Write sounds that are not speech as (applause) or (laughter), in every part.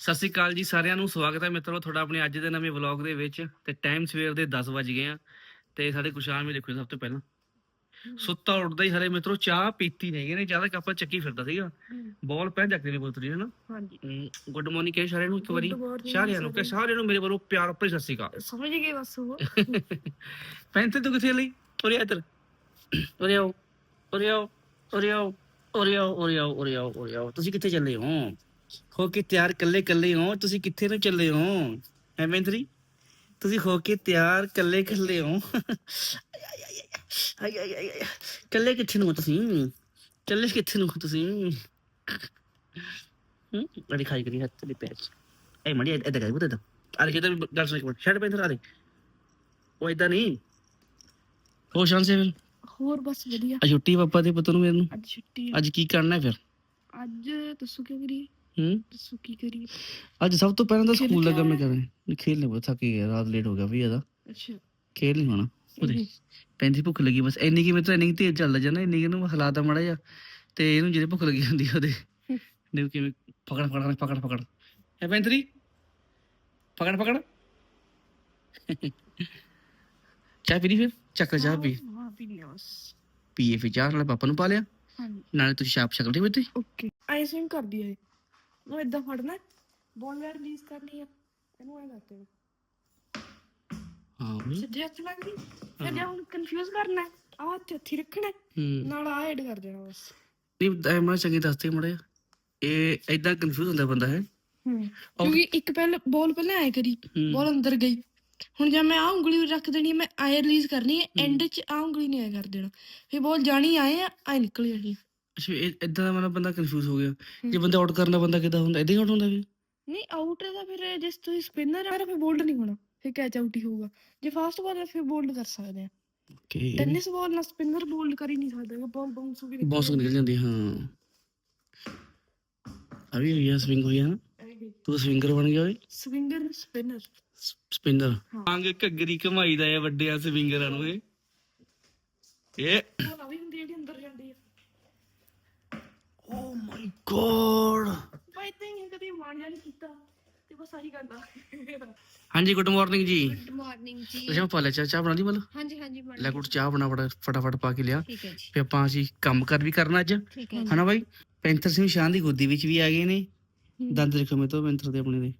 ਸਤਿ ਸ਼੍ਰੀ ਅਕਾਲ ਜੀ ਸਾਰਿਆਂ ਨੂੰ ਸਵਾਗਤ ਹੈ ਮਿੱਤਰੋ ਤੁਹਾਡਾ ਆਪਣੇ ਅੱਜ ਦੇ ਨਵੇਂ ਵਲੌਗ ਦੇ ਵਿੱਚ ਤੇ ਟਾਈਮ ਸਵੇਰ ਦੇ 10 ਵਜ ਗਏ ਆ ਤੇ ਸਾਡੇ ਕੁਸ਼ਾਨ ਵੀ ਦੇਖੋ ਸਭ ਤੋਂ ਪਹਿਲਾਂ। ਸੁੱਤਾ ਉੱਠਦਾ ਹੀ ਹਲੇ ਮਿੱਤਰੋ ਚਾਹ ਪੀਤੀ ਨਹੀਂ ਇਹਨੇ ਚਾਹ ਦਾ ਕੱਪ ਚੱਕੀ ਫਿਰਦਾ ਸੀਗਾ। ਬਾਲ ਪੈ ਜੱਕਦੇ ਨੇ ਬੋਤਰੀ ਹੈ ਨਾ ਹਾਂਜੀ। ਗੁੱਡ ਮਾਰਨਿੰਗ ਕਹੇ ਸਾਰਿਆਂ ਨੂੰ ਇੱਕ ਵਾਰੀ। ਸਾਰਿਆਂ ਨੂੰ ਕਿ ਸਾਰਿਆਂ ਨੂੰ ਮੇਰੇ ਵੱਲੋਂ ਪਿਆਰ ਭਰੀ ਸਤਿ ਸ਼੍ਰੀ ਅਕਾਲ। ਸਮਝ ਗਏ ਬਸ ਉਹ। (laughs) ਪੈਂਤੇ ਤੂੰ ਕਿੱਥੇ ਲਈ? ਉਰੇ ਆ ਇੱਧਰ। ਉਰੇ ਆਓ ਉਰੇ ਆਓ ਉਰੇ ਆਓ ਉਰੇ ਆਓ ਉਰੇ ਆਓ ਉਰੇ ਆਓ। ਤੁਸੀਂ ਕਿੱਥੇ ਚੱਲੇ ਹੋ? ਹੋ ਕੇ ਤਿਆਰ ਕੱਲੇ ਕੱਲੇ ਹੋ ਤੁਸੀਂ ਕਿੱਥੇ ਨੂੰ ਚੱਲੇ ਹੋ? ਐਮੈਂਤਰੀ ਤੁਸੀਂ ਹੋ ਕੇ ਤਿਆਰ ਕੱਲੇ ਕੱਲੇ ਹੋ। ਕੱਲੇ ਕਿੱਥੇ ਨੂੰ ਤੁਸੀਂ? ਚੱਲੇ ਕਿੱਥੇ ਨੂੰ ਤੁਸੀਂ? ਹੂੰ ਅੜੀ ਖਾਈ ਕਰੀ ਹੱਥ ਦੇ ਪੈਰ ਐ ਮੜੀ ਇੱਧਰ ਕਰ ਬੁੱਤ ਆ ਕੇ ਤਾਂ ਗੱਲ ਸੁਣ ਇੱਕ ਮਿੰਟ ਸ਼ਰਟ ਪੈਂਦਰ ਦੇ ਉਹ ਇਦਾਂ ਨਹੀਂ। ਹੋ ਸ਼ਾਨ ਸੇ ਫਿਰ ਹੋਰ ਬਸ ਵਧੀਆ। ਅੱਜ ਛੁੱਟੀ ਪਾਪਾ ਦੇ ਪੁੱਤ ਨੂੰ ਮੇਰੇ ਨੂੰ। ਅੱਜ ਛੁੱਟੀ ਆ। ਅੱਜ ਕੀ ਕਰਨਾ ਹੈ ਫਿਰ? ਅੱਜ ਦੱਸੋ ਕੀ ਕਰੀਏ? ਹੂੰ? ਦੱਸੋ ਕੀ ਕਰੀਏ? ਅੱਜ ਸਭ ਤੋਂ ਪਹਿਲਾਂ ਤਾਂ ਖੇਲ ਸਕੂਲ ਕੇ ਲੱਗਾ ਮੈਂ ਆਉਣਾ? ਕਰਨ ਨਹੀਂ ਖੇਲਨੇ ਬਹੁਤ ਥੱਕ ਗਿਆ ਰਾਤ ਲੇਟ ਹੋ ਗਿਆ ਵੀ ਇਹਦਾ। ਅੱਛਾ। ਖੇਲ ਨਹੀਂ ਹੋਣਾ। ਉਹਦੇ ਪੈਂਦੀ ਭੁੱਖ ਲੱਗੀ ਬਸ ਇੰਨੀ ਕਿ ਮੈਂ ਤਾਂ ਇੰਨੀ ਕੁ ਤੇਜ਼ ਚੱਲਦਾ ਜਾਂਦਾ ਇੰਨੀ ਕਿ ਨੂੰ ਹਲਾਤਾ ਮੜਾ ਜਾ ਤੇ ਇਹਨੂੰ ਜਿਹੜੇ ਭੁੱਖ ਲੱਗੀ ਹੁੰਦੀ ਆ ਉਹਦੇ। ਨੇ ਕਿਵੇਂ ਪਕੜ ਪਕੜ ਪਕੜ ਪਕੜ। ਐ ਪੈਂਤਰੀ ਪਕੜ ਪਕੜ। ਚਾਹ ਪੀ ਲਈ ਫਿਰ? ਚੱਕ ਚਾਹ ਪੀ। ਹਾਂ ਪੀਏ ਫਿਰ ਚਾਹ ਨਾਲ ਪਾਪਾ ਨੂੰ ਪਾ ਲਿਆ। ਨਾਲੇ ਤੁਸੀਂ ਸ਼ਾਪ ਸ਼ਕਲ ਠੀਕ ਬੈਠੇ ਓਕੇ। ਆਈਸਿੰਗ ਕਰਦੀ ਹੈ ਉਹ ਇਦਾਂ ਫੜਨਾ ਬੋਲ ਵੇ ਰਿਲੀਜ਼ ਕਰਨੀ ਆ ਇਹਨੂੰ ਐ ਕਰਦੇ ਹਾਂ ਵੀ। ਸਿੱਧੇ ਹੱਥ ਲੱਗਦੀ ਫਿਰ ਜੇ ਹੁਣ ਕਨਫਿਊਜ਼ ਕਰਨਾ ਆ ਹੱਥ ਇੱਥੇ ਰੱਖਣਾ ਹੈ, ਨਾਲ ਆ ਐਡ ਕਰ ਦੇਣਾ ਬਸ। ਨਹੀਂ ਮੈਂ ਚੰਗੀ ਦੱਸਦੇ ਮੜਾ ਇਹ ਐਦਾਂ ਕਨਫਿਊਜ਼ ਹੁੰਦਾ ਬੰਦਾ ਹੈ। ਹੂੰ। ਕਿਉਂਕਿ ਇੱਕ ਪਹਿਲਾਂ ਬੋਲ ਪਹਿਲਾਂ ਐ ਕਰੀ। ਬੋਲ ਅੰਦਰ ਗਈ। ਹੁਣ ਜੇ ਮੈਂ ਆ ਉਂਗਲੀ ਰੱਖ ਦੇਣੀ ਮੈਂ ਆਏ ਰਿਲੀਜ਼ ਕਰਨੀ ਹੈ ਐਂਡ 'ਚ ਆ ਉਂਗਲੀ ਨਹੀਂ ਐ ਕਰ ਦੇਣਾ। ਫਿਰ ਬੋਲ ਜਾਣੀ ਆਏ ਆ ਆਏ ਨਿਕਲ ਜਾਣੀ। ਅੱਛਾ ਇਹ ਇਦਾਂ ਦਾ ਮਤਲਬ ਬੰਦਾ ਕਨਫਿਊਜ਼ ਹੋ ਗਿਆ। ਜੇ ਬੰਦਾ ਆਊਟ ਕਰਨਾ ਬੰਦਾ ਕਿਦਾਂ ਹੁੰਦਾ? ਇਦਾਂ ਹੀ ਆਊਟ ਹੁੰਦਾ ਵੀ ਨਹੀਂ ਆਊਟ ਦਾ ਫਿਰ ਜੇ ਤੁਸੀਂ ਸਪਿਨਰ ਆ ਫਿਰ ਬੋਲਡ ਨਹੀਂ ਹੋਣਾ। ਫਿਰ ਕੈਚ ਆਊਟ ਹੀ ਹੋਊਗਾ। ਜੇ ਫਾਸਟ ਬਾਲ ਫਿਰ ਬੋਲਡ ਕਰ ਸਕਦੇ ਆ। ਓਕੇ ਟੈਨਿਸ ਬਾਲ ਨਾਲ ਸਪਿਨਰ ਬੋਲਡ ਕਰ ਹੀ ਨਹੀਂ ਸਕਦਾ ਬਾਲ ਬਾਉਂਸ ਹੋ ਕੇ ਬੌਸ ਨਿਕਲ ਜਾਂਦੀ ਹਾਂ। ਅਭੀ ਆ ਸਵਿੰਗ ਹੋਈ ਆ ਨਾ ਤੂੰ ਸਵਿੰਗਰ ਬਣ ਗਿਆ ਓਏ। ਸਵਿੰਗਰ ਸਪਿਨਰ ਸਪਿਨਰ ਹਾਂ। ਮੰਗ ਘੱਗਰੀ ਕਮਾਈ ਦਾ ਇਹ ਵੱਡਿਆਂ ਸਵਿੰਗਰਾਂ ਨੂੰ ਇਹ। ਇਹ ਬੋਲ ਆ ਵੀ ਹੁੰਦੀ ਜਿਹੜੀ ਅੰਦਰ ਜਾਂਦੀ ਹੈ ਓ ਮਾਈ ਗੋਡ ਬਾਈ ਤਾਂ ਹੀ ਕਦੇ ਮਾਨ ਜਾਣੀ ਕੀਤਾ। ਤੇ ਬਸ ਆਹੀ ਕਰਦਾ ਹਾਂਜੀ good morning ji. Good morning ji. ਅੱਛਾ ਪਾ ਲੈ ਚਾਹ ਚਾਹ ਬਣਾ ਦੀ ਮਤਲਬ? ਹਾਂਜੀ ਹਾਂਜੀ ਬਣ ਲੈ ਕੁਟ ਚਾਹ ਬਣਾ ਫਟਾ ਫਟਾਫਟ ਪਾ ਕੇ ਲਿਆ। ਠੀਕ ਹੈ ਜੀ। ਫੇ ਆਪਾਂ ਅਸੀਂ ਕੰਮ ਕਰ ਵੀ ਕਰਨਾ ਅੱਜ। ਠੀਕ ਹੈ ਹਨਾ ਬਾਈ? ਪੈਂਥਰ ਸਿੰਘ ਸ਼ਾਨ ਦੀ ਗੋਦੀ ਵਿੱਚ ਵੀ ਆ ਗਏ ਨੇ। ਦੰਦ ਦੇਖੋ ਮੈਂ ਤਾਂ ਪੈਂਥਰ ਦੇ ਆਪਣੇ ਦੇ।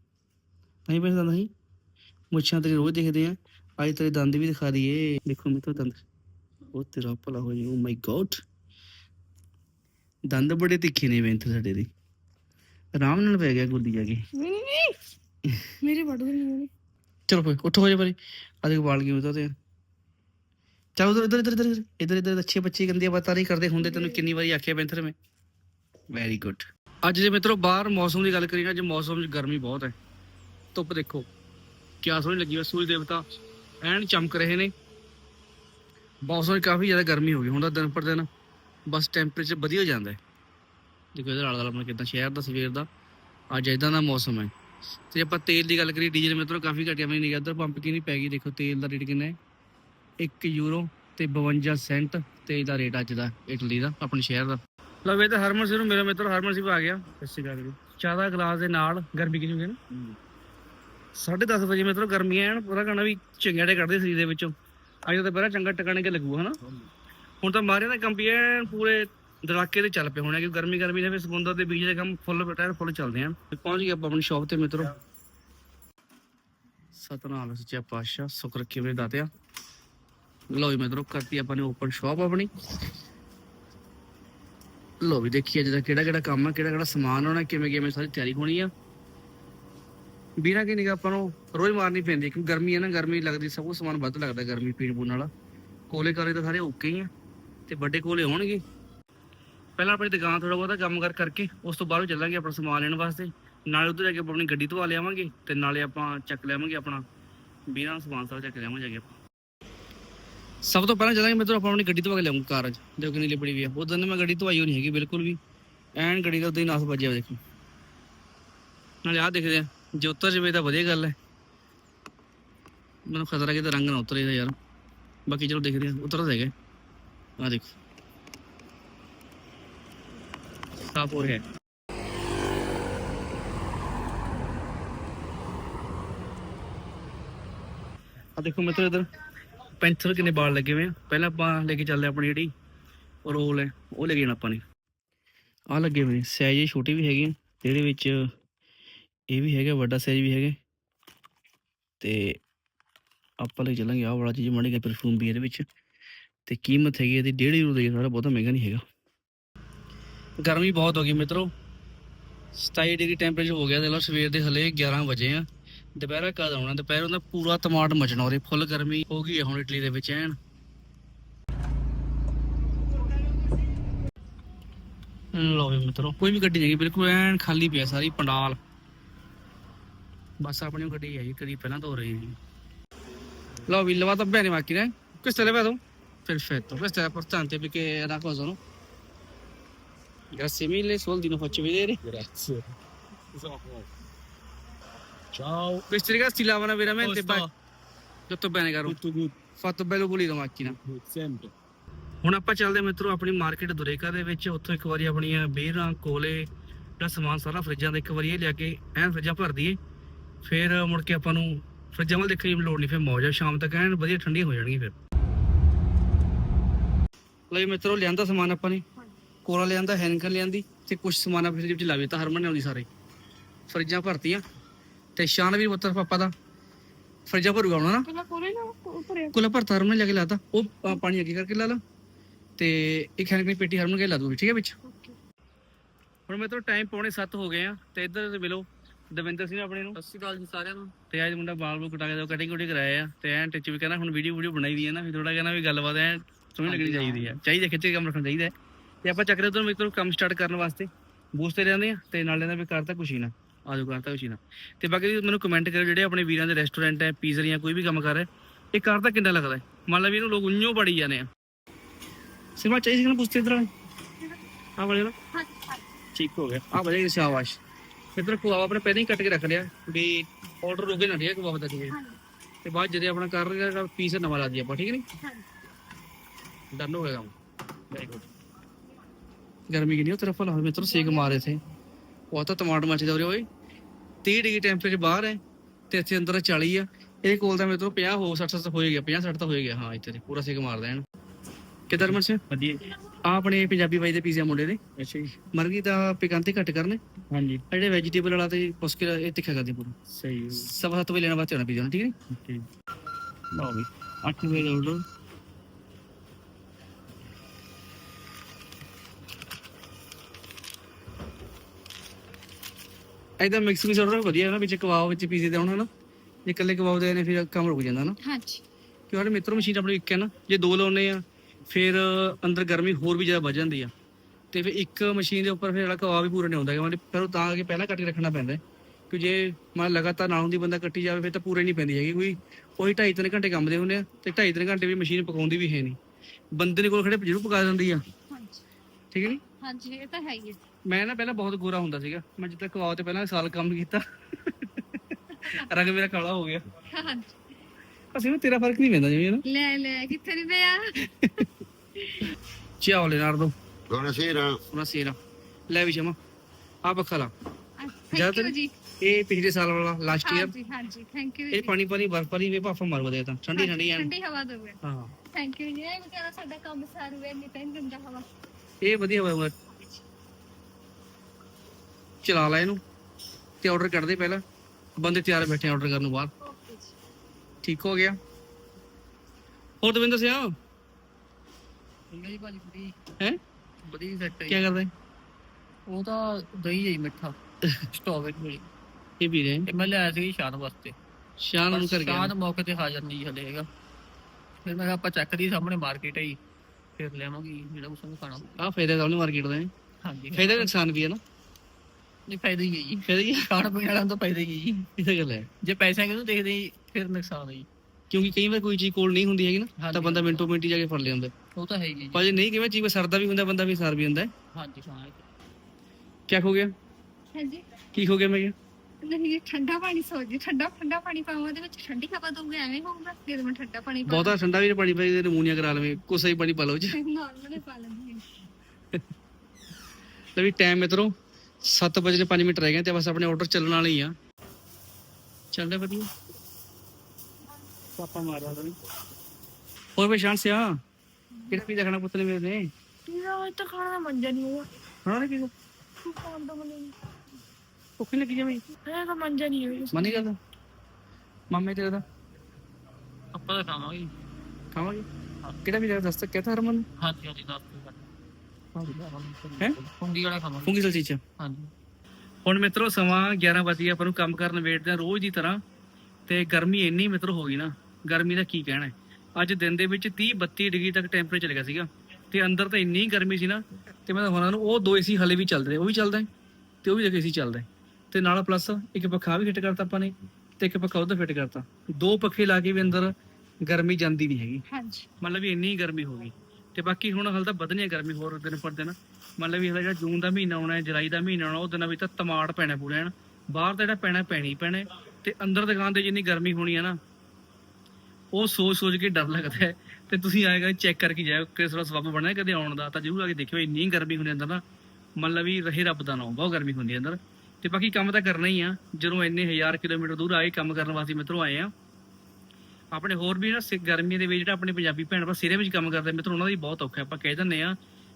ਨਹੀਂ ਪੈਂਦਾ ਨਹੀਂ ਮੁੱਛਾਂ ਤੇ ਰੋਜ਼ ਦੇਖਦੇ ਆ। ਅੱਜ ਤੇਰੇ ਦੰਦ ਵੀ ਦਿਖਾ ਦਈਏ। ਦੇਖੋ ਮੈਂ ਤਾਂ ਦੰਦ। ਉਹ ਤੇਰਾ ਭਲਾ ਹੋ ਜੀ ਓ ਮਾਈ ਗੋਡ ਦੰਦ ਬੜੇ ਤਿੱਖੇ ਨੇ ਪੈਂਥਰ ਸਾਡੇ ਦੇ। ਆਰਾਮ ਨਾਲ ਪੈ ਗਿਆ ਗੋਦੀ ਜਾ ਕੇ। ਨਹੀਂ ਨਹੀਂ ਨਹੀਂ ਮੇਰੇ ਚਲੋ ਭਾਈ ਉੱਠੋ ਹੋ ਜਾ ਪਰੇ ਆ ਦੇਖ ਵਾਲ ਤੇ ਚਲ ਉਧਰ ਇਧਰ ਇਧਰ ਇਧਰ ਇਧਰ। ਇਧਰ ਅੱਛੇ ਬੱਚੇ ਗੰਦੀਆਂ ਬਾਤਾਂ ਨਹੀਂ ਕਰਦੇ ਹੁੰਦੇ ਤੈਨੂੰ ਕਿੰਨੀ ਵਾਰੀ ਆਖਿਆ ਪੈਂਥਰ ਮੈਂ। ਵੈਰੀ ਗੁੱਡ ਅੱਜ ਜੇ ਮਿੱਤਰੋ ਬਾਹਰ ਮੌਸਮ ਦੀ ਗੱਲ ਕਰੀਏ ਨਾ ਅੱਜ ਮੌਸਮ 'ਚ ਗਰਮੀ ਬਹੁਤ ਹੈ। ਧੁੱਪ ਦੇਖੋ ਕਿਆ ਸੋਹਣੀ ਲੱਗੀ ਹੈ ਸੂਰਜ ਦੇਵਤਾ ਐਨ ਚਮਕ ਰਹੇ ਨੇ। ਮੌਸਮ 'ਚ ਕਾਫੀ ਜ਼ਿਆਦਾ ਗਰਮੀ ਹੋ ਗਈ ਹੁਣ ਤਾਂ ਦਿਨ ਪਰ ਦਿਨ ਬਸ ਟੈਂਪਰੇਚਰ ਵਧੀਆ ਹੋ ਜਾਂਦਾ ਹੈ। ਦੇਖੋ ਇਹਦੇ ਨਾਲ ਆਪਣਾ ਕਿਦਾਂ ਸ਼ਹਿਰ ਦਾ ਸਵੇਰ ਦਾ ਅੱਜ ਇਦਾਂ ਦਾ ਮੌਸਮ ਹੈ। ਤੇ ਆਪਾਂ ਤੇਲ ਦੀ ਗੱਲ ਕਰੀਏ ਡੀਜ਼ਲ ਮਿੱਤਰੋ ਕਾਫੀ ਘਟਿਆ ਮੈਨੂੰ ਨਿਗਾਹ ਇੱਧਰ ਪੰਪ ਕੀ ਨਹੀਂ ਪੈ ਗਈ? ਦੇਖੋ ਤੇਲ ਦਾ ਰੇਟ ਕਿੰਨਾ ਹੈ। 1 ਯੂਰੋ ਤੇ 52 ਸੈਂਟ ਤੇ ਇਹਦਾ ਰੇਟ ਅੱਜ ਦਾ ਇਟਲੀ ਦਾ ਆਪਣੇ ਸ਼ਹਿਰ ਦਾ। ਲਓ ਵੇ ਤਾਂ ਹਰਮਨ ਸਿੰਘ ਮੇਰਾ ਮਿੱਤਰ ਹਰਮਨ ਸਿੰਘ ਆ ਗਿਆ। ਸਤਿ ਸ਼੍ਰੀ ਅਕਾਲ ਚਾਹ ਦਾ ਗਲਾਸ ਦੇ ਨਾਲ ਗਰਮੀ ਕਿੰਨੀ ਹੋ ਗਈ ਨਾ? 10:30 ਵਜੇ ਮਿੱਤਰੋ ਗਰਮੀ ਐਨ ਪੂਰਾ ਕਹਣਾ ਵੀ ਚਿੰਗੜੇ ਕੱਢਦੇ ਸਰੀਰ ਦੇ ਵਿੱਚੋਂ। ਅੱਜ ਤਾਂ ਪਹਿਲਾਂ ਚੰਗਾ ਟਿਕਾਣੇ ਕੇ ਲੱਗੂ ਹਨਾ? ਹੁਣ ਤਾਂ ਮਾਰਿਆ ਦਾ ਕੰਪੀ ਐਨ ਪੂਰੇ ਦੜਾਕੇ ਤੇ ਚੱਲ ਪਏ ਹੋਣੇ ਕਿ ਗਰਮੀ ਗਰਮੀ ਦੇ ਵਿੱਚ ਸਮੁੰਦਰ ਦੇ ਬੀਜ ਦੇ ਕੰਮ ਫੁੱਲ ਟਾਇਰ ਫੁੱਲ ਚੱਲਦੇ ਆ। ਤੇ ਪਹੁੰਚ ਗਏ ਆਪਾਂ ਆਪਣੀ ਸ਼ਾਪ ਤੇ ਮਿੱਤਰੋ। ਸਤਨਾਮ ਸੱਚਾ ਪਾਤਸ਼ਾਹ, ਸੁਖ ਰੱਖੇ ਮੇਰੇ ਦਾਤਿਆ। ਲਓ ਜੀ ਮਿੱਤਰੋ, ਕਰਤੀ ਆਪਾਂ ਨੇ ਓਪਨ ਸ਼ਾਪ ਆਪਣੀ। ਲੋ ਵੀ ਦੇਖੀਏ ਜਿਹਦਾ ਕਿਹੜਾ ਕਿਹੜਾ ਕੰਮ ਆ, ਕਿਹੜਾ ਕਿਹੜਾ ਸਮਾਨ ਹੋਣਾ ਕਿਵੇਂ ਕਿਵੇਂ ਸਾਰੀ ਤਿਆਰੀ ਹੋਣੀ ਆ। ਬਿਨਾਂ ਕਿ ਨਿਗਾ ਆਪਾਂ ਨੂੰ ਰੋਜ਼ ਮਾਰਨੀ ਪੈਂਦੀ, ਕਿਉਂਕਿ ਗਰਮੀ ਆ ਨਾ, ਗਰਮੀ ਲੱਗਦੀ, ਸਭ ਕੁਝ ਸਮਾਨ ਵੱਧ ਲੱਗਦਾ ਗਰਮੀ ਪੀਣ ਪੂਣ ਵਾਲਾ। ਕੋਲੇ ਕਾਲੇ ਤਾਂ ਸਾਰੇ ਓਕੇ ਹੀ ਆ। ਤੇ ਵੱਡੇ ਕੋਲੇ ਹੋਣਗੇ। ਪਹਿਲਾਂ ਆਪਣੀ ਦੁਕਾਨ ਥੋੜਾ ਬਹੁਤਾ ਕੰਮ ਕਰ ਕਰਕੇ ਉਸ ਤੋਂ ਬਾਅਦ ਚੱਲਾਂਗੇ ਆਪਣਾ ਸਮਾਨ ਲੈਣ ਵਾਸਤੇ। ਨਾਲੇ ਉੱਧਰ ਜਾ ਕੇ ਆਪਾਂ ਆਪਣੀ ਗੱਡੀ ਧਵਾ ਲਿਆਵਾਂਗੇ ਤੇ ਨਾਲੇ ਆਪਾਂ ਚੱਕ ਲਿਆਵਾਂਗੇ ਆਪਣਾ ਬਿਨਾਂ ਸਮਾਨ ਸਾਰਾ ਚੱਕ ਲਿਆਵਾਂਗੇ ਜਾ ਆਪਾਂ। ਸਭ ਤੋਂ ਪਹਿਲਾਂ ਚੱਲਾਂਗੇ ਮਿੱਤਰੋ ਆਪਾਂ ਆਪਣੀ ਗੱਡੀ ਧਵਾ ਕੇ ਲਿਆਉਂਗੇ ਕਾਰ ਅੱਜ ਜੋ ਕਿ ਨੀਲੀ ਬੜੀ ਵੀ ਆ। ਉਹ ਦਿਨ ਮੈਂ ਗੱਡੀ ਧਵਾਈ ਹੋਣੀ ਹੈਗੀ ਬਿਲਕੁਲ ਵੀ। ਐਨ ਗੱਡੀ ਦਾ ਉਦੋਂ ਹੀ ਨਾਸ ਵੱਜਿਆ ਦੇਖੋ। ਨਾਲੇ ਆਹ ਦੇਖਦੇ ਆ, ਜੇ ਉਤਰ ਜਵੇ ਤਾਂ ਵਧੀਆ ਗੱਲ ਹੈ। ਮੈਨੂੰ ਖਤਰਾ ਕਿ ਤਾਂ ਰੰਗ ਨਾ ਉਤਰੇ ਯਾਰ। ਬਾਕੀ ਚਲੋ ਦੇਖਦੇ ਆ, ਉਤਰਦਾ ਹੈਗਾ। ਆ ਦੇਖੋ। ਸਾਫ਼ ਹੋ ਰਿਹਾ ਆ ਦੇਖੋ ਮਿੱਤਰੋ ਇਧਰ, ਪੈਂਥਰ ਕਿੰਨੇ ਬਾਲ ਲੱਗੇ ਹੋਏ ਆ। ਪਹਿਲਾਂ ਆਪਾਂ ਲੈ ਕੇ ਚੱਲਦੇ ਆਪਣੀ ਜਿਹੜੀ ਰੋਲ ਹੈ, ਉਹ ਲੈ ਕੇ ਜਾਣਾ ਆਪਾਂ ਨੇ। ਆ ਲੱਗੇ ਹੋਏ ਸਾਈਜ਼ ਛੋਟੀ ਵੀ ਹੈਗੇ ਜਿਹੜੇ ਵਿੱਚ ਇਹ ਵੀ ਹੈਗਾ, ਵੱਡਾ ਸਾਈਜ਼ ਵੀ ਹੈਗੇ। ਤੇ ਆਪਾਂ ਲੈ ਚੱਲਾਂਗੇ ਆਹ ਵਾਲਾ ਚੀਜ਼ ਮੰਨ ਕੇ ਪਰਫਿਊਮ ਵੀ ਇਹਦੇ ਵਿੱਚ। ਤੇ ਕੀਮਤ ਹੈਗੀ ਇਹਦੀ 1.5 ਯੂਰੋ ਦੀ ਸਾਰਾ ਬਹੁਤਾ ਮਹਿੰਗਾ ਨਹੀਂ ਹੈਗਾ। ਗਰਮੀ ਬਹੁਤ ਹੋ ਗਈ ਮਿੱਤਰੋ। 27 ਡਿਗਰੀ ਟੈਂਪਰੇਚਰ ਹੋ ਗਿਆ ਦੇ ਲਓ ਸਵੇਰ ਦੇ ਹਲੇ 11 ਵਜੇ ਆ। ਦੁਪਹਿਰਾ ਕਦ ਆਉਣਾ? ਦੁਪਹਿਰ ਦਾ ਪੂਰਾ ਟਮਾਟ ਮਚਣਾ ਉਰੇ ਫੁੱਲ ਗਰਮੀ ਹੋ ਗਈ ਹੈ ਹੁਣ ਇਟਲੀ ਦੇ ਵਿੱਚ ਐਨ। ਲੋ ਵੀ ਮਿੱਤਰੋ, ਕੋਈ ਵੀ ਗੱਡੀ ਨਹੀਂ ਹੈਗੀ, ਬਿਲਕੁਲ ਐਨ ਖਾਲੀ ਪਿਆ ਸਾਰੀ, ਪੰਡਾਲ। ਬਸ ਆਪਣੀ ਗੱਡੀ ਹੈ ਕਦੀ ਪਹਿਲਾਂ ਧੋ ਤੋਂ ਹੋ ਵੀ, ਲਵਾ ਤਾਂ vi lavato bene ਕਿਸ ਤਰ੍ਹਾਂ è levato? Perfetto, questo è importante perché è una cosa, no? Grazie mille, soldi non faccio vedere. Grazie. Ciao. Questi ragazzi lavano veramente bene. Tutto bene, caro. Tutto good. Fatto bello pulito macchina. good, Sempre. ਹੁਣ ਆਪਾਂ ਚੱਲਦੇ ਮਿੱਤਰੋ ਆਪਣੀ market ਦੁਰੇਕਾ ਦੇ ਵਿੱਚ ਉੱਥੋਂ ਇੱਕ ਵਾਰੀ ਆਪਣੀਆਂ ਬੇਰਾਂ ਕੋਲੇ ਦਾ ਸਮਾਨ ਸਾਰਾ ਫਰਿੱਜਾਂ ਦਾ ਇੱਕ ਵਾਰੀ ਇਹ ਲਿਆ ਕੇ ਐਨ ਫਰਿੱਜਾਂ ਭਰ ਦਈਏ ਫਿਰ ਮੁੜ ਕੇ ਆਪਾਂ ਨੂੰ ਫਰਿੱਜਾਂ ਵੱਲ ਦੇਖਣ ਦੀ ਲੋੜ ਨਹੀਂ ਫਿਰ ਮੌਜ ਆ ਸ਼ਾਮ ਤੱਕ ਐਨ ਵਧੀਆ ਠੰਡੀਆਂ ਹੋ ਜਾਣਗੀਆਂ ਫਿਰ ਲਈ ਮਿੱਤਰੋ ਲਿਆਂਦਾ ਸਮਾਨ ਆਪਾਂ ਨੇ। ਕੋਲਾ ਲਿਆਂਦਾ ਹੈਨਕਨ ਲਿਆਂਦੀ ਤੇ ਕੁਝ ਸਮਾਨ ਆਪਾਂ ਫਰਿੱਜ ਵਿੱਚ ਲਾਵੇ ਤਾਂ ਹਰਮਨ ਨੇ ਆਉਂਦੀ ਸਾਰੇ। ਫਰਿੱਜਾਂ ਭਰਤੀਆਂ ਤੇ ਸ਼ਾਨ ਵੀ ਪੁੱਤਰ ਪਾਪਾ ਦਾ। ਫਰਿੱਜਾਂ ਭਰੂਗਾ ਹੁਣ ਨਾ। ਪਹਿਲਾਂ ਕੋਲੇ ਨਾ ਉੱਪਰ ਕੋਲਾ ਭਰਤਾ ਹਰਮਨ ਨੇ ਲੈ ਕੇ ਲਾਤਾ ਉਹ ਪਾ- ਪਾਣੀ ਅੱਗੇ ਕਰਕੇ ਲਾ ਲਾ। ਤੇ ਇੱਕ ਹੈਨਕਨ ਦੀ ਪੇਟੀ ਹਰਮਨ ਕੇ ਲਾ ਦੂਗੀ ਠੀਕ ਹੈ ਵਿੱਚ? ਹੁਣ ਮੇਰੇ ਤੋਂ ਟਾਈਮ ਪੌਣੇ 7 ਹੋ ਗਏ ਆ ਤੇ ਇੱਧਰ ਮਿਲੋ। ਦਵਿੰਦਰ ਸਿੰਘ ਆਪਣੇ ਨੂੰ। ਸਤਿ ਸ਼੍ਰੀ ਅਕਾਲ ਜੀ ਸਾਰਿਆਂ ਨੂੰ। ਤੇ ਅੱਜ ਮੁੰਡਾ ਬਾਲ ਬੂ ਕਟਾ ਕੇ ਦੋ ਕਟਿੰਗ ਕੁਟਿੰਗ ਕਰਾਇਆ ਆ। ਤੇ ਐਂ ਟਿਚ ਵੀ ਕਹਿੰਦਾ ਹੁਣ ਵੀਡੀਓ ਵੀਡੀਓ ਬਣਾਈ ਦੀ ਹੈ ਨਾ। ਵੀ ਥੋੜਾ ਕਹਿੰਦਾ ਵੀ ਗੱਲਬਾਤ ਐ ਸੋਹਣੀ ਲੱਗਣੀ ਚਾਹੀਦੀ ਆ ਚਾਹੀਦਾ ਖਿੱਚ ਕੇ ਕੰਮ ਰੱਖਣਾ ਚਾਹੀਦਾ ਹੈ। ਤੇ ਆਪਾਂ ਚੱਕਰੇ ਤੋਂ ਤੋਂ ਕੰਮ ਸਟਾਰਟ ਕਰਨ ਵਾਸਤੇ। ਬੂਸਤੇ ਰਹਿੰਦੇ ਆ ਤੇ ਨਾਲ ਲੈਂਦਾ ਵੀ ਕਰਤਾ ਕੁਛ ਹੀ ਨਾ ਆਜੋ ਕਰਤਾ ਕੁਛ ਹੀ ਨਾ ਤੇ ਬਾਕੀ ਮੈਨੂੰ ਕਮੈਂਟ ਕਰਿਓ ਜਿਹੜੇ ਆਪਣੇ ਵੀਰਾਂ ਦੇ ਰੈਸਟੋਰੈਂਟ ਹੈ ਪੀਜ਼ਰੀਆਂ ਕੋਈ ਵੀ ਕੰਮ ਕਰ ਰਿਹਾ ਇਹ ਕਰਦਾ ਕਿੰਨਾ ਲੱਗਦਾ ਹੈ? ਮੰਨ ਲਾ ਵੀ ਇਹਨੂੰ ਲੋਕ ਉਈਓ ਬੜੀ ਜਾਂਦੇ ਆ। ਸਿਮਾ ਚਾਹੀਦੀ ਕਿ ਨਾ ਪੁੱਛਤੇ ਇਧਰ ਆ ਵਾਲੇ ਨਾ ਠੀਕ ਹੋ ਗਿਆ। ਆ ਬਜੇ ਸ਼ਾਬਾਸ਼। ਇਧਰ ਕੋ ਆਪਣੇ ਪਹਿਲਾਂ ਹੀ ਕੱਟ ਕੇ ਰੱਖ ਲਿਆ ਵੀ ਆਰਡਰ ਰੁਕੇ ਨਾ ਠੀਕ ਕਬਾਬ ਦਾ ਠੀਕ ਹੈ ਤੇ ਬਾਅਦ ਜਦੋਂ ਆਪਣਾ ਕਰ ਰਿਹਾ ਪੀਸ ਨਵਾਂ ਲਾ ਦਈਏ ਆਪਾਂ ਠੀਕ ਨਹੀਂ ਡਨ ਹੋ ਗਿਆ ਕੰਮ ਵੈਰੀ ਗੁੱਡ ਗਰਮੀ ਕਿੰਨੀ ਉਹ ਤਰਫ ਲਾ ਮਿੱਤਰ ਸੇਕ ਮਾਰੇ ਥੇ ਉਹ ਤਾਂ ਟਮਾਟਰ ਮੱਚਦਾ ਉਰੇ ਓਏ। 30 ਡਿਗਰੀ ਟੈਂਪਰੇਚਰ ਬਾਹਰ ਹੈ ਤੇ ਇੱਥੇ ਅੰਦਰ 40 ਆ। ਇਹਦੇ ਕੋਲ ਤਾਂ ਮਿੱਤਰੋ 50 ਹੋ 60 60 ਹੋਏ ਗਿਆ 50 60 ਤਾਂ ਹੋਏ ਗਿਆ। ਹਾਂ ਇੱਥੇ ਪੂਰਾ ਸੇਕ ਮਾਰਦਾ ਇਹਨੂੰ ਕਿੱਧਰ ਮਰਸ਼ ਵਧੀਆ। ਆ ਆਪਣੇ ਪੰਜਾਬੀ ਬਾਈ ਦੇ ਪੀਜ਼ਾ ਮੁੰਡੇ ਦੇ। ਅੱਛਾ ਜੀ। ਮਰਗੀ ਤਾਂ ਪਿਕਾਂਤੇ ਘੱਟ ਕਰਨੇ। ਹਾਂਜੀ। ਜਿਹੜੇ ਵੈਜੀਟੇਬਲ ਵਾਲਾ ਤੇ ਪੁੱਛ ਕੇ ਇਹ ਤਿੱਖਾ ਕਰਦੇ ਪੂਰਾ। ਸਹੀ। ਸਵਾ ਸੱਤ ਵਜੇ ਲੈਣਾ ਬਾਅਦ ਚ ਆਉਣਾ ਪੀਜ਼ਾ ਠੀਕ ਹੈ ਓਕੇ ਲਓ ਵੀ 8 ਵਜੇ ਦਾ ਇਹਦਾ ਮਿਕਸ ਵੀ ਆਰਡਰ ਵਧੀਆ ਹੈ ਨਾ ਵਿੱਚ ਕਬਾਬ ਵਿੱਚ ਪੀਜ਼ੇ ਦੇ ਆਉਣ ਨਾ ਜੇ ਇਕੱਲੇ ਕਬਾਬ ਦੇ ਨੇ ਫਿਰ ਕੰਮ ਰੁਕ ਜਾਂਦਾ ਨਾ। ਹਾਂਜੀ। ਕਿਉਂ ਸਾਡੇ ਮਿੱਤਰ ਮਸ਼ੀਨ ਆਪਣੀ ਇੱਕ ਹੈ ਨਾ ਜੇ ਦੋ ਲਾਉਨੇ ਆ ਫਿਰ ਅੰਦਰ ਗਰਮੀ ਹੋਰ ਵੀ ਜ਼ਿਆਦਾ ਵੱਧ ਜਾਂਦੀ ਆ। ਤੇ ਫਿਰ ਇੱਕ ਮਸ਼ੀਨ ਦੇ ਉੱਪਰ ਫਿਰ ਜਿਹੜਾ ਕਬਾਬ ਵੀ ਪੂਰਾ ਨਹੀਂ ਹੁੰਦਾ ਕਿ ਫਿਰ ਉਹ ਤਾਂ ਕਿ ਪਹਿਲਾਂ ਕੱਟ ਕੇ ਰੱਖਣਾ ਪੈਂਦਾ ਹੈ। ਕਿ ਜੇ ਮੈਂ ਲਗਾਤਾਰ ਨਾਲ ਹੁੰਦੀ ਬੰਦਾ ਕੱਟੀ ਜਾਵੇ ਫਿਰ ਤਾਂ ਪੂਰੇ ਨਹੀਂ ਪੈਂਦੀ ਹੈਗੀ ਕੋਈ ਉਹੀ 2.5 3 ਘੰਟੇ ਕੰਮ ਦੇ ਹੁੰਦੇ ਆ ਤੇ 2.5 3 ਘੰਟੇ ਵੀ ਮਸ਼ੀਨ ਪਕਾਉਂਦੀ ਵੀ ਹੈ ਨਹੀਂ। ਬੰਦੇ ਦੇ ਕੋਲ ਖੜੇ ਜ਼ਰੂਰ ਪਕਾ ਦਿੰਦੀ ਆ। ਹਾਂਜੀ। ਠੀਕ ਹੈ ਨੀ ਹਾਂਜੀ ਇਹ ਤਾਂ ਹੈ ਹੀ ਹੈ। ਮੈਂ ਨਾ ਪਹਿਲਾਂ ਬਹੁਤ ਗੋਰਾ ਹੁੰਦਾ ਸੀਗਾ। ਮੈਂ ਜਿੱਦਾਂ ਕਬਾਬ ਤੇ ਪਹਿਲਾਂ ਸਾਲ ਕੰਮ ਕੀਤਾ। ਰੰਗ ਮੇਰਾ ਕਾਲਾ ਹੋ ਗਿਆ। ਹਾਂਜੀ ਅਸੀਂ ਵੀ ਤੇਰਾ ਫ਼ਰਕ ਨਹੀਂ ਪੈਂਦਾ ਜਿਵੇਂ ਨਾ। ਲੈ ਲੈ ਕਿੱਥੇ ਨਹੀਂ ਪਿਆ? Ciao Leonardo, Buonasera. buonasera. ਲੈ ਵੀ ਸ਼ਮਾ ਆ ਪੱਖਾ ਲਾ। ਥੈਂਕ ਜ਼ਿਆਦਾਤਰ- ਯੂ ਜੀ। ਇਹ ਪਿਛਲੇ ਸਾਲ ਵਾਲਾ ਲਾਸਟ ਈਅਰ ਹਾਂਜੀ ਹਾਂਜੀ ਥੈਂਕ ਯੂ ਇਹ ਪਾਣੀ ਪਾਣੀ ਬਰਫ ਪਾਣੀ ਵੇ ਭਾਫਾ ਮਾਰ ਵਧਿਆ ਤਾਂ। ਠੰਡੀ ਠੰਡੀ ਐਨ। ਠੰਡੀ ਹਵਾ ਦੋਗੇ ਹਾਂ। ਥੈਂਕ ਯੂ ਜੀ। ਇਹ ਵਿਚਾਰਾ ਸਾਡਾ ਕੰਮ ਸਾਰੂ ਹੈ ਨਹੀਂ ਤਾਂ ਗੰਦਾ ਹਵਾ। ਇਹ ਵਧੀਆ ਹੋਇਆ। ਚਲਾ ਲੈ ਇਹਨੂੰ ਤੇ ਆਰਡਰ ਕਰ ਦੇ ਪਹਿਲਾਂ। ਬੰਦੇ ਤਿਆਰ ਬੈਠੇ ਆਰਡਰ ਕਰਨ ਨੂੰ ਜੀ ਠੀਕ ਹੋ ਗਿਆ। ਹੋਰ ਦਵਿੰਦਰ ਸਿਆ? ਨਹੀਂ ਭਾਜੀ ਵਧੀਆ ਹੈ ਵਧੀਆ ਸੈੱਟ ਕੀ ਕਰਦਾ ਹੈ? ਉਹ ਤਾਂ ਦਹੀਂ ਜਾਈ ਮਿੱਠਾ। ਸਟ੍ਰਾਬੇਰੀ ਇਹ ਵੀ ਰਹੇ। ਇਹ ਮੈਂ ਲਿਆਇਆ ਸੀ ਸ਼ਾਨ ਵਾਸਤੇ। ਸ਼ਾਨ ਨੂੰ ਕਰ ਗਿਆ। ਸ਼ਾਨ ਮੌਕੇ ਤੇ ਹਾਜ਼ਰ ਨਹੀਂ ਹਲੇ ਹੈਗਾ। ਫਿਰ ਮੈਂ ਕਿਹਾ ਆਪਾਂ ਚੱਕ ਦੀ ਸਾਹਮਣੇ ਮਾਰਕੀਟ ਹੈ ਜੀ। ਫਿਰ ਲਿਆਵਾਂਗੇ ਜਿਹੜਾ ਕੁਛ ਨੂੰ ਖਾਣਾ। ਆ ਫਾਇਦਾ ਤਾਂ ਉਹਨੇ ਮਾਰਕੀਟ ਦਾ ਹੈ। ਹਾਂਜੀ। ਫਾਇਦਾ ਵੀ ਨੁਕਸਾਨ ਵੀ ਹੈ ਨਾ। ਨਹੀਂ ਫਾਇਦਾ ਹੀ ਹੈ ਜੀ। ਫਾਇਦਾ ਹੀ ਹੈ ਖਾਣ ਪੀਣ ਵਾਲਾ ਤਾਂ ਫਾਇਦਾ ਹੀ ਹੈ ਜੀ। ਇਹ ਤਾਂ ਗੱਲ ਹੈ। ਜੇ ਪੈਸਿਆਂ ਕਿਨੂੰ ਦੇਖਦੇ ਜੀ, ਫਿਰ ਨੁਕਸਾਨ ਹੈ ਜੀ। ਕਿਉਂਕਿ ਕਈ ਵਾਰ ਕੋਈ ਚੀਜ਼ ਕੋਲ ਨਹੀਂ ਹੁੰਦੀ ਹੈਗੀ ਨਾ ਤਾਂ ਬੰਦਾ ਮਿੰਟੋ ਮਿੰਟੀ ਜਾ ਕੇ ਫੜ ਲਿਆਉਂਦਾ ਉਹ ਤਾਂ ਹੈ ਹੀ ਹੈ ਜੀ। ਪਰ ਜੇ ਨਹੀਂ ਕਿਵੇਂ ਚੀਜ਼ ਸਰਦਾ ਵੀ ਹੁੰਦਾ ਬੰਦਾ ਵੀ ਸਰ ਵੀ ਹੁੰਦਾ ਹੈ। ਹਾਂਜੀ ਹਾਂ। ਕਿਆ ਹੋ ਗਿਆ? ਹਾਂਜੀ। ਕੀ ਹੋ ਗਿਆ ਮੈਂ ਕਿਹਾ ਨਹੀਂ ਜੀ ਠੰਡਾ ਪਾਣੀ ਸੋਚ ਠੰਡਾ ਠੰਡਾ ਪਾਣੀ ਪਾਵਾਂ ਉਹਦੇ ਵਿੱਚ ਠੰਡੀ ਹਵਾ ਦਊਂਗੇ ਐਵੇਂ ਹੋਊਗਾ ਜਦੋਂ ਮੈਂ ਠੰਡਾ ਪਾਣੀ ਪਾ ਬਹੁਤਾ ਠੰਡਾ ਵੀ ਨੀ ਪਾਣੀ ਪਈ ਤੇ ਨਮੂਨੀਆ ਕਰਾ ਲਵੇ ਕੋਸਾ ਹੀ ਪਾਣੀ ਪਾ ਲਓ ਜੀ। ਨਾਰਮਲ ਪਾ ਲੈਂਦੀ ਹਾਂ। ਲੈ ਵੀ ਟਾਈਮ ਮਿੱਤਰੋ 7 ਵਜੇ ਦੇ 5 ਮਿੰਟ ਰਹਿ ਗਏ ਤੇ ਬਸ ਆਪਣੇ ਆਰਡਰ ਚੱਲਣ ਵਾਲੇ ਹੀ ਆ। ਚੱਲਦਾ ਵਧੀਆ। ਪਾਪਾ ਮਾਰਦਾ ਤੈਨੂੰ ਹੋਰ ਪਛਾਣ ਸਿਆ? ਕਿਹੜਾ ਪੀਜ਼ਾ ਖਾਣਾ ਪੁੱਤ ਨੇ ਮੇਰੇ ਨੇ? ਪੀਜ਼ਾ ਅੱਜ ਤੱਕ ਖਾਣਾ ਮੰਜਾ ਨਹੀਂ ਹੋਇਆ ਖਾਣਾ ਨਹੀਂ ਪੀਜ਼ਾ? ਤੂੰ ਖਾਣ ਦਾ ਮਨ ਨਹੀਂ ਭੁੱਖ ਨੀ ਲੱਗੀ ਜਮੀ ਇਹ ਤਾਂ ਮੰਜਾ ਨਹੀਂ ਹੋਇਆ ਮਨ ਨਹੀਂ ਕਰਦਾ? ਮਾਮੇ ਤੇਰੇ ਦਾ ਆਪਾਂ ਤਾਂ ਖਾਵਾਂਗੇ। ਖਾਵਾਂਗੇ? ਕਿਹੜਾ ਪੀਜ਼ਾ ਦੱਸ ਤਾ ਕਹਤਾ ਹਰਮਨ ਹਾਂਜੀ ਹਾਂਜੀ ਦੱਸ। ਹੈ? ਫੁੰਗੀ ਵਾਲਾ ਖਾਵਾਂਗੇ ਫੁੰਗੀ ਹਾਂਜੀ। ਹੁਣ ਮਿੱਤਰੋ ਸਮਾਂ 11 ਵਜੇ ਆਪਾਂ ਨੂੰ ਕੰਮ ਕਰਨ ਵੇਟਦੇ ਆ ਰੋਜ਼ ਦੀ ਤਰ੍ਹਾਂ। ਤੇ ਗਰਮੀ ਇੰਨੀ ਮਿੱਤਰੋ ਹੋ ਗਈ ਨਾ ਗਰਮੀ ਦਾ ਕੀ ਕਹਿਣਾ ਹੈ। ਅੱਜ ਦਿਨ ਦੇ ਵਿੱਚ 30 32 ਡਿਗਰੀ ਤੱਕ ਟੈਂਪਰੇਚਰ ਗਿਆ ਸੀਗਾ। ਤੇ ਅੰਦਰ ਤਾਂ ਇੰਨੀ ਗਰਮੀ ਸੀ ਨਾ ਤੇ ਮੈਂ ਹੁਣ ਨੂੰ ਉਹ ਦੋ ਏਸੀ ਹਲੇ ਵੀ ਚੱਲ ਰਹੇ ਉਹ ਵੀ ਚੱਲਦਾ ਹੈ ਤੇ ਉਹ ਵੀ ਦੇਖੋ ਏਸੀ ਚੱਲਦਾ ਹੈ। ਤੇ ਨਾਲ ਪਲੱਸ ਇੱਕ ਪੱਖਾ ਵੀ ਫਿੱਟ ਕਰਤਾ ਆਪਾਂ ਨੇ ਤੇ ਇੱਕ ਪੱਖਾ ਉਹਦਾ ਫਿੱਟ ਕਰਤਾ। ਦੋ ਪੱਖੇ ਲਾ ਕੇ ਵੀ ਅੰਦਰ ਗਰਮੀ ਜਾਂਦੀ ਨਹੀਂ ਹੈਗੀ। ਹਾਂਜੀ। ਮਤਲਬ ਵੀ ਇੰਨੀ ਗਰਮੀ ਹੋ ਗਈ। ਤੇ ਬਾਕੀ ਹੁਣ ਹਾਲ ਤਾਂ ਵਧਣੀ ਹੈ ਗਰਮੀ ਹੋਰ ਦਿਨ ਪਰ ਦਿਨ। ਮਤਲਬ ਵੀ ਹਲੇ ਜਿਹੜਾ ਜੂਨ ਦਾ ਮਹੀਨਾ ਆਉਣਾ ਹੈ, ਜੁਲਾਈ ਦਾ ਮਹੀਨਾ ਆਉਣਾ, ਉਹ ਦਿਨਾਂ ਵਿੱਚ ਤਾਂ ਤਮਾੜ ਪੈਣਾ ਪੂਰਾ ਐਨ ਬਾਹਰ ਤਾਂ ਜਿਹੜਾ ਪੈਣਾ, ਪੈਣੀ ਪੈਣਾ। ਤੇ ਅੰਦਰ ਦੁਕਾਨ ਤੇ ਜਿੰਨੀ ਗਰਮੀ ਹੋਣੀ ਹੈ ਨਾ, ਉਹ ਸੋਚ ਸੋਚ ਕੇ ਡਰ ਲੱਗਦਾ ਹੈ। ਤੇ ਤੁਸੀਂ ਆਏਗਾ ਚੈੱਕ ਕਰਕੇ ਜਾਓ ਕਿਸ ਤਰ੍ਹਾਂ ਸਬੱਬ ਬਣਿਆ, ਕਦੇ ਆਉਣ ਦਾ ਤਾਂ ਜ਼ਰੂਰ ਆ ਕੇ ਦੇਖਿਓ, ਇੰਨੀ ਗਰਮੀ ਹੁੰਦੀ ਅੰਦਰ ਨਾ। ਮਤਲਬ ਵੀ ਰਹੇ ਰੱਬ ਦਾ ਨਾਮ, ਬਹੁਤ ਗਰਮੀ ਹੁੰਦੀ ਹੈ ਅੰਦਰ। ਤੇ ਬਾਕੀ ਕੰਮ ਤਾਂ ਕਰਨਾ ਹੀ ਆ। ਜਦੋਂ ਇੰਨੇ ਹਜ਼ਾਰ ਕਿਲੋਮੀਟਰ ਦੂਰ ਆਏ ਕੰਮ ਕਰਨ ਵਾਸਤੇ ਮਿੱਤਰੋ ਆਏ ਆ ਆਪਣੇ ਹੋਰ ਵੀ ਨਾ ਸਿ- ਗਰਮੀ ਦੇ ਵਿੱਚ ਜਿਹੜਾ ਆਪਣੇ ਪੰਜਾਬੀ ਭੈਣ ਭਰਾ ਸਿਰੇ ਵਿੱਚ ਕੰਮ ਕਰਦੇ ਮਿੱਤਰ ਉਹਨਾਂ ਦੀ ਬਹੁਤ ਔਖਾ ਹੈ। ਆਪਾਂ ਕਹਿ ਦਿੰਦੇ ਆ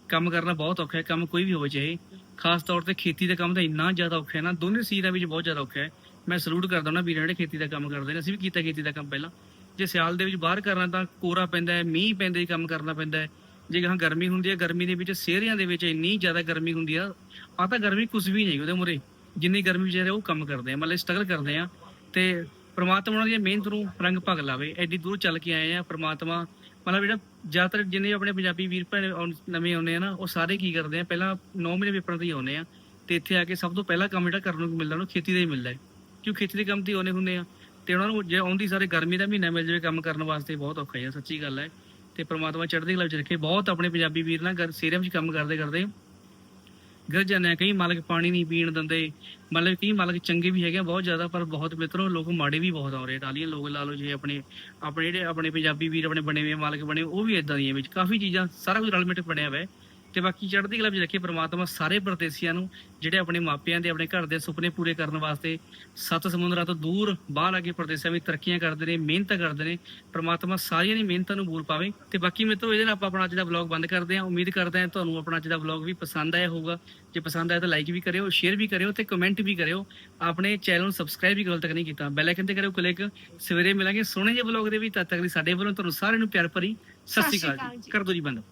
ਕੰਮ ਕਰਨਾ ਬਹੁਤ ਔਖਾ ਹੈ, ਕੰਮ ਕੋਈ ਵੀ ਹੋਵੇ ਚਾਹੇ। ਖਾਸ ਤੌਰ ਤੇ ਖੇਤੀ ਦਾ ਕੰਮ ਤਾਂ ਇੰਨਾ ਜ਼ਿਆਦਾ ਔਖਾ ਹੈ ਨਾ, ਦੋਨੇ ਸੀਰਾਂ ਵਿੱਚ ਬਹੁਤ ਜ਼ਿਆਦਾ ਔਖਾ ਹੈ। ਮੈਂ ਸਲੂਟ ਕਰਦਾ ਉਹਨਾਂ ਵੀਰਾਂ ਜਿਹੜੇ ਖੇਤੀ ਦਾ ਕੰਮ ਕਰਦੇ ਨੇ, ਅਸੀਂ ਵੀ ਕੀਤਾ ਖੇਤੀ ਦਾ ਕੰਮ ਪਹਿਲਾਂ। ਜੇ ਸਿਆਲ ਦੇ ਵਿੱਚ ਬਾਹਰ ਕਰਨਾ ਤਾਂ ਕੋਰਾ ਪੈਂਦਾ ਹੈ, ਮੀਂਹ ਪੈਂਦੇ ਹੀ ਕੰਮ ਕਰਨਾ ਪੈਂਦਾ ਹੈ। ਜੇ ਗਾਂ ਗਰਮੀ ਹੁੰਦੀ ਹੈ, ਗਰਮੀ ਦੇ ਵਿੱਚ ਸੇਹਰਿਆਂ ਦੇ ਵਿੱਚ ਇੰਨੀ ਜ਼ਿਆਦਾ ਗਰਮੀ ਹੁੰਦੀ ਆ ਆ ਤਾਂ ਗਰਮੀ ਕੁਝ ਵੀ ਨਹੀਂ ਉਹਦੇ ਮੁਰੇ ਜਿੰਨੀ ਗਰਮੀ ਵਿਚਾਰੇ ਉਹ ਕੰਮ ਕਰਦੇ ਆ, ਮਤਲਬ ਸਟਰਗਲ ਕਰਦੇ ਆ। ਤੇ ਪ੍ਰਮਾਤਮਾ ਉਹਨਾਂ ਦੀਆਂ ਮਿਹਨਤ ਨੂੰ ਰੰਗ ਭਗ ਲਾਵੇ, ਐਡੀ ਦੂਰ ਚੱਲ ਕੇ ਆਏ ਆ ਪ੍ਰਮਾਤਮਾ। ਮਤਲਬ ਜਿਹੜਾ ਜ਼ਿਆਦਾਤਰ ਜਿੰਨੇ ਆਪਣੇ ਪੰਜਾਬੀ ਵੀਰ ਭੈਣ ਆਉਣ- ਨਵੇਂ ਆਉਂਦੇ ਆ ਨਾ, ਉਹ ਸਾਰੇ ਕੀ ਕਰਦੇ ਆ, ਪਹਿਲਾਂ 9 ਮਹੀਨੇ ਪੇਪਰਾਂ ਤੇ ਹੀ ਆਉਂਦੇ ਆ, ਤੇ ਇੱਥੇ ਆ ਕੇ ਸਭ ਤੋਂ ਪਹਿਲਾ ਕੰਮ ਜਿਹੜਾ ਕਰਨ ਨੂੰ ਮਿਲਦਾ ਉਹਨੂੰ ਖੇਤੀ ਦਾ ਹੀ ਮਿਲਦਾ ਹੈ। ਕਿਉਂ ਖੇਤੀ ਦੇ ਕੰਮ ਤੇ ਹੀ ਆਉਂਦੇ ਹੁੰਦੇ ਆ, ਤੇ ਉਹਨਾਂ ਨੂੰ ਜੇ ਆਉਂਦੀ ਸਾਰੇ ਗਰਮੀ ਦਾ ਮਹੀਨਾ ਮਿਲ ਜਾਵੇ ਕੰਮ ਕਰਨ ਵਾਸਤੇ, ਬਹੁਤ ਔਖਾ ਹੈ ਸੱਚੀ ਗੱਲ ਹੈ। ਤੇ ਪ੍ਰਮਾਤਮਾ ਚੜ੍ਹਦੀ ਕਲਾ ਵਿੱਚ ਰੱਖੇ, ਬਹੁਤ ਆਪਣੇ ਪੰਜਾਬੀ ਵੀਰ ਨਾ ਗਰ ਸੀਰੀਅਮ 'ਚ ਕੰਮ ਕਰਦੇ ਕਰਦੇ ਗਿਰ ਜਾਂਦੇ ਆ। ਕਈ ਮਾਲਕ ਪਾਣੀ ਨਹੀਂ ਪੀਣ ਦਿੰਦੇ। ਮਤਲਬ ਕਈ ਮਾਲਕ ਚੰਗੇ ਵੀ ਹੈਗੇ ਆ ਬਹੁਤ ਜ਼ਿਆਦਾ, ਪਰ ਬਹੁਤ ਮਿੱਤਰੋ ਲੋਕ ਮਾੜੇ ਵੀ ਬਹੁਤ ਆ ਰਹੇ ਟਾਲੀਆਂ ਲੋਕ ਲਾ ਲਓ, ਜੇ ਆਪਣੇ ਆਪਣੇ ਜਿਹੜੇ ਆਪਣੇ ਪੰਜਾਬੀ ਵੀਰ, ਆਪਣੇ ਬਣੇ ਹੋਏ ਮਾਲਕ ਬਣੇ, ਉਹ ਵੀ ਇਦਾਂ ਦੀਆਂ ਵਿੱਚ ਕਾਫੀ ਚੀਜ਼ਾਂ ਸਾਰਾ ਕੁਝ ਰਲ ਮਿਲ ਬਣਿਆ ਹੋਇਆ ਤੇ ਬਾਕੀ ਚੜ੍ਹਦੀ ਕਲਾ ਵਿੱਚ ਰੱਖੇ ਪ੍ਰਮਾਤਮਾ ਸਾਰੇ ਪਰਦੇਸੀਆਂ ਨੂੰ ਜਿਹੜੇ ਆਪਣੇ ਮਾਪਿਆਂ ਦੇ ਆਪਣੇ ਘਰ ਦੇ ਸੁਪਨੇ ਪੂਰੇ ਕਰਨ ਵਾਸਤੇ ਸੱਤ ਸਮੁੰਦਰਾਂ ਤੋਂ ਦੂਰ ਬਾਹਰ ਆ ਕੇ ਪਰਦੇਸਾਂ ਵਿੱਚ ਤਰੱਕੀਆਂ ਕਰਦੇ ਨੇ ਮਿਹਨਤ ਕਰਦੇ ਨੇ ਪ੍ਰਮਾਤਮਾ ਸਾਰੀਆਂ ਦੀ ਮਿਹਨਤਾਂ ਨੂੰ ਬੂਰ ਪਾਵੇ। ਤੇ ਬਾਕੀ ਮਿੱਤਰੋ ਇਹਦੇ ਨਾਲ ਆਪਾਂ ਆਪਣਾ ਅੱਜ ਦਾ ਵਲੌਗ ਬੰਦ ਕਰਦੇ ਹਾਂ। ਉਮੀਦ ਕਰਦੇ ਹਾਂ ਤੁਹਾਨੂੰ ਆਪਣਾ ਅੱਜ ਦਾ ਵਲੌਗ ਵੀ ਪਸੰਦ ਆਇਆ ਹੋਊਗਾ। ਜੇ ਪਸੰਦ ਆਇਆ ਤਾਂ ਲਾਈਕ ਵੀ ਕਰਿਓ ਸ਼ੇਅਰ ਵੀ ਕਰਿਓ ਤੇ ਕਮੈਂਟ ਵੀ ਕਰਿਓ। ਆਪਣੇ ਚੈਨਲ ਨੂੰ ਸਬਸਕ੍ਰਾਈਬ ਵੀ ਕਰੋ ਤੱਕ ਨਹੀਂ ਕੀਤਾ। ਬੈਲ ਆਈਕਨ ਤੇ ਕਰਿਓ ਕਲਿੱਕ ਸਵੇਰੇ ਮਿਲਾਂਗੇ ਸੋਹਣੇ ਜਿਹੇ ਵਲੌਗ ਦੇ ਵੀ ਤਦ ਤੱਕ ਲਈ ਸਾਡੇ ਵੱਲੋਂ ਤੁਹਾਨੂੰ ਸਾਰਿਆਂ ਨੂੰ ਪਿਆਰ ਭਰੀ। ਸਤਿ ਸ਼੍ਰੀ ਅਕਾਲ ਜੀ। ਕਰ ਦਿਓ ਜੀ ਬੰਦ।